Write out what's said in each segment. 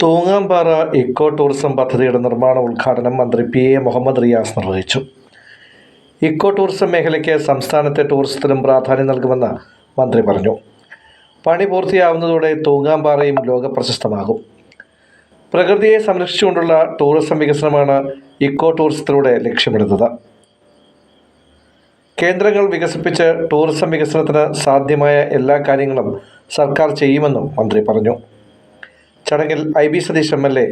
Thoongampara eco tourism പദ്ധതിയുടെ നിർമ്മാണ ഉദ്ഘാടനം മന്ത്രി പി എ മുഹമ്മദ് റിയാസ് നിർവഹിച്ചു. ഇക്കോ ടൂറിസം മേഖലയ്ക്ക് സംസ്ഥാനത്തെ ടൂറിസത്തിനും പ്രാധാന്യം നൽകുമെന്ന് മന്ത്രി പറഞ്ഞു. പണി പൂർത്തിയാവുന്നതോടെ തൂങ്ങാമ്പാറയും ലോക പ്രശസ്തമാകും. പ്രകൃതിയെ സംരക്ഷിച്ചുകൊണ്ടുള്ള ടൂറിസം വികസനമാണ് ഇക്കോ ടൂറിസത്തിലൂടെ ലക്ഷ്യമിടുന്നത്. കേന്ദ്രങ്ങൾ വികസിപ്പിച്ച് ടൂറിസം വികസനത്തിന് സാധ്യമായ എല്ലാ കാര്യങ്ങളും സർക്കാർ ചെയ്യുമെന്നും മന്ത്രി പറഞ്ഞു. ചടങ്ങിൽ I B Satheesh M L A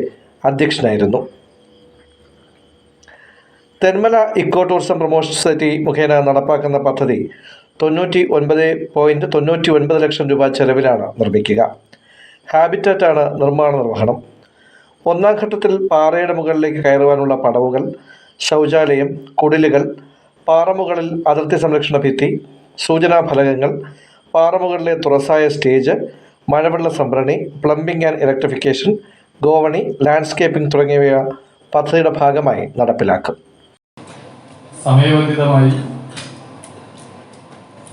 അധ്യക്ഷനായിരുന്നു. Thenmala eco tourism promotion society മുഖേന നടപ്പാക്കുന്ന പദ്ധതി തൊണ്ണൂറ്റി ഒൻപത് പോയിന്റ് തൊണ്ണൂറ്റി ഒൻപത് ലക്ഷം രൂപ ചെലവിലാണ് നിർമ്മിക്കുക. ഹാബിറ്റാറ്റാണ് നിർമ്മാണ നിർവഹണം. ഒന്നാം ഘട്ടത്തിൽ പാറയുടെ മുകളിലേക്ക് കയറുവാനുള്ള പടവുകൾ ശൗചാലയം കുടിലുകൾ പാറമുകളിൽ അതിർത്തി സംരക്ഷണ ഭിത്തി സൂചനാ ഫലകങ്ങൾ പാറമുകളിലെ തുറസായ സ്റ്റേജ് മഴവെള്ള സംഭരണി പ്ലംബിംഗ് ആൻഡ് ഇലക്ട്രിഫിക്കേഷൻ ഗോവണി ലാൻഡ്സ്കേപ്പിംഗ് തുടങ്ങിയവ പദ്ധതിയുടെ ഭാഗമായി നടപ്പിലാക്കും. സമയബന്ധിതമായി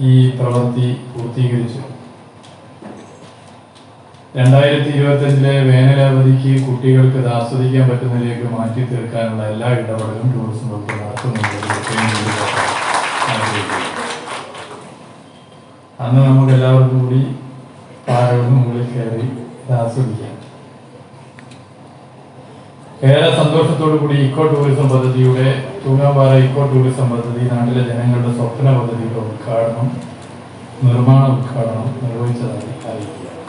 ഈ പ്രവൃത്തി പൂർത്തീകരിച്ചു. രണ്ടായിരത്തി ഇരുപത്തഞ്ചിലെ വേനലവധിക്ക് കുട്ടികൾക്ക് ഇത് ആസ്വദിക്കാൻ പറ്റുന്നതിലേക്ക് മാറ്റി തീർക്കാനുള്ള എല്ലാ ഇടപെടലും ടൂറിസം വകുപ്പ് നടത്തുന്നുണ്ട്. അന്ന് നമുക്ക് എല്ലാവർക്കും കൂടി പാറയുടെ മുകളിൽ കയറി ആസ്വദിക്കാം ഏറെ സന്തോഷത്തോടു കൂടി ഇക്കോ ടൂറിസം പദ്ധതിയുടെ തൂങ്ങാമ്പാറ ഇക്കോ ടൂറിസം പദ്ധതി നാട്ടിലെ ജനങ്ങളുടെ സ്വപ്ന പദ്ധതിയുടെ ഉദ്ഘാടനം നിർമ്മാണ ഉദ്ഘാടനം നിർവഹിച്ചതായി അറിയിക്കുന്നു